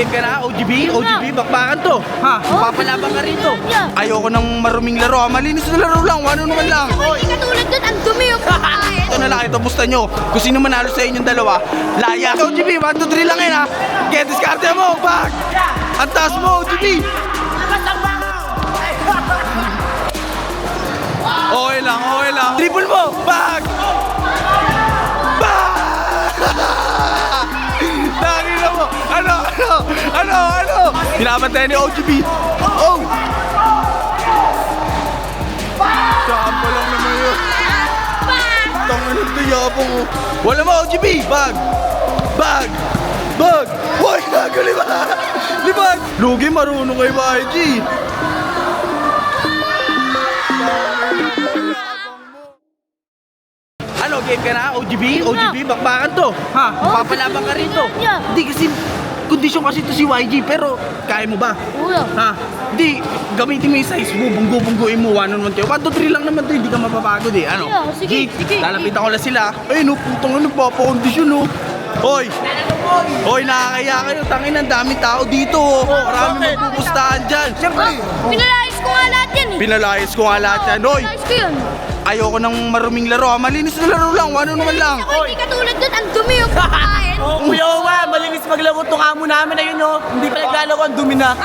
game ka na? OGB? OGB? Bakbakan to. Ha? Papalaban ka rito. Ayoko ng maruming laro. ha? Malinis na laro lang. On one lang. Hindi ka tulad doon, ang dumi yung pagkain. Ito na lang, ito busta nyo. Kung sino manalo sa inyong dalawa, laya. OGB, 1, 2, 3 lang yan ha. Get diskarte mo, bag. Ang taas mo, OGB. Okay lang, okay lang. Triple mo, Pinapatay ni OGB. Oh. Sampo lang naman yun. Tangan ito yabang mo. Wala mo, OGB! Bag! Bag! Bag! Hoy, gago, libag! Lugi, marunong kay YG. Ano, game ka na? OGB? OGB? Bakbakan to. Ha? Papalaban ka rito. Hindi kasi, kondisyon kasi to si YG, pero kaya mo ba? Ulo. Ha? Hindi, gamitin mo yung size mo, bunggo-bunggoin mo, one on one kayo. 1, 2, 3 lang naman to, hindi ka mapapagod eh. Ano? Yeah, sige, sige. Lalapitan ko lang sila. Ay, no, putang ano, papakondisyon, no. Hoy! Hoy, nakakaya kayo. Tangin, ang daming tao dito, oh. Marami magpupustahan dyan. Ah, Pinalayas ko nga lahat yan eh. Pinalayas ko nga lahat yan. Hoy, Pinalayas ko yun. Ayoko ng maruming laro, ha. Malinis na laro lang, on one lang. Ako, hindi ka tulad doon, ang dumi yung pagkain. Oh, Kuya Owa, malinis maglaro tong amo namin ayun no. Hindi pa naglalaro, ang dumi na.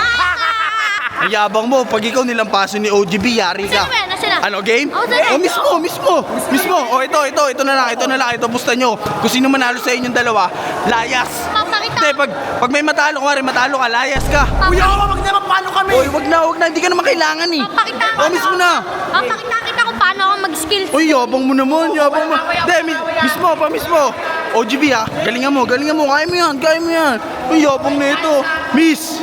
Ang yabang mo, pag ikaw nilampaso ni OGB, yari ka. Sino ba yan? Nasaan na? Ano, game? Oh, saan na? Oh, mismo, mismo, mismo. Oh, ito, ito, ito na lang, ito na lang, ito busta nyo. Kung sino manalo sa inyong dalawa, layas. Papakita. Hindi, pag, pag may matalo, kumari matalo ka, layas ka. Kuya Owa, wag naman paano kami. Oy, wag na, wag na, hindi ka naman kailangan eh. Papakita ko. Mismo na. Papakita kita kung paano ako mag-skills. Uy, yabang mo naman, yabang mo. Hindi, mi- mismo, pa mismo. OGB ha, galingan mo, galingan mo, kaya mo yan, kaya mo yan. Uy, yabang na ito. Miss.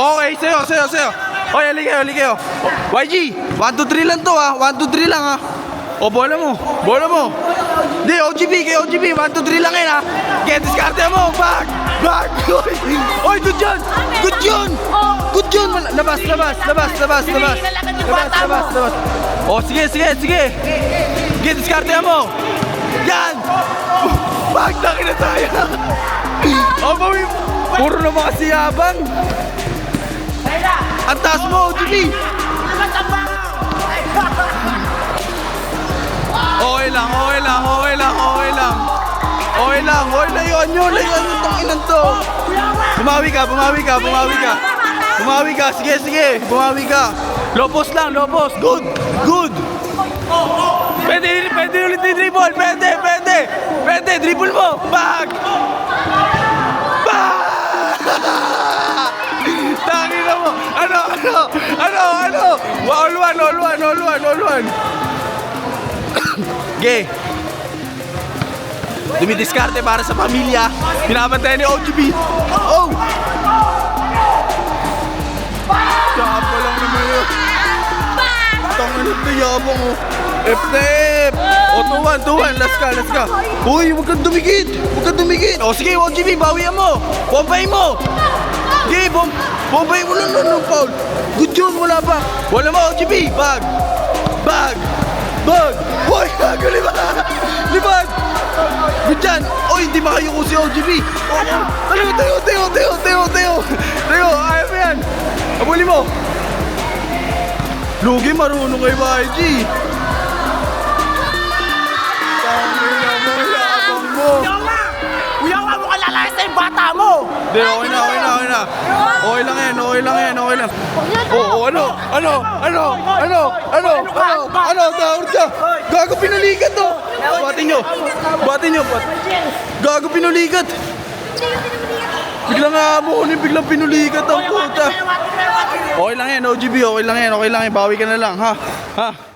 Okay, sa'yo, sa'yo, sa'yo. Oy, halika kayo, halika kayo. YG, 1, 2, 3 lang to ha. 1, 2, 3 lang ha. O, bola mo, bola mo. Hindi, OGB, kay OGB, 1, 2, 3 lang yan ha. Get diskarte mo, bag, bag. Oy, Oy, good yun, good yun. Good yun, labas, labas, labas, labas, labas. Labas, labas, labas. O, sige, sige, sige. Get diskarte mo. Yan. Bag, takin na tayo. O, bawi. Puro naman kasi yabang. Ang taas mo, OGB. Okay lang, okay, layuan nyo, layuan nyo itong inan to. Bumawi ka, bumawi ka, bumawi ka. Bumawi ka, sige, sige, bumawi ka. Lopos lang, lopos, good, good. Pwede, pwede ulit yung dribble, pwede, pwede. Pwede, dribble mo, bag. Bag! Tangin na mo, ano, ano, ano, ano. All one, all one, all one, all one. Ge. Dumidiskarte para sa pamilya. Pinapantay ni OGB. Oh! Sapa lang naman yun. Tangan ito yabang oh. F na F. O, tuwan, tuwan. Last ka, last ka. Uy, huwag kang dumikit. Huwag kang dumikit. O, sige, OGB, bawian mo. Bombay mo. Sige, bom bombay mo lang ng foul. Good yun, wala pa. Wala mo, OGB. Bag. Bag. Bag. Hoy, gago, libag. Libag. Hindi makayuko si OGB. Oh, ano, tayo, tayo, tayo, tayo, tayo. Tayo, ayaw mo yan. Abuli mo. Lugi, marunong kay YG. Tangina mo, yabang mo. Hindi, okay na, okay na, okay na. Okay lang yan, okay lang yan, okay lang. Oo, oh, ano, ano, ano, ano, ano, ano, ano, tawag ka. Gago pinulikat to. Buhatin nyo, buhatin nyo. Gago pinulikat. Biglang hamunin, biglang pinulikat ang puta. Okay lang yan, OGB, okay lang yan, okay lang yan, bawi ka na lang, ha? Ha?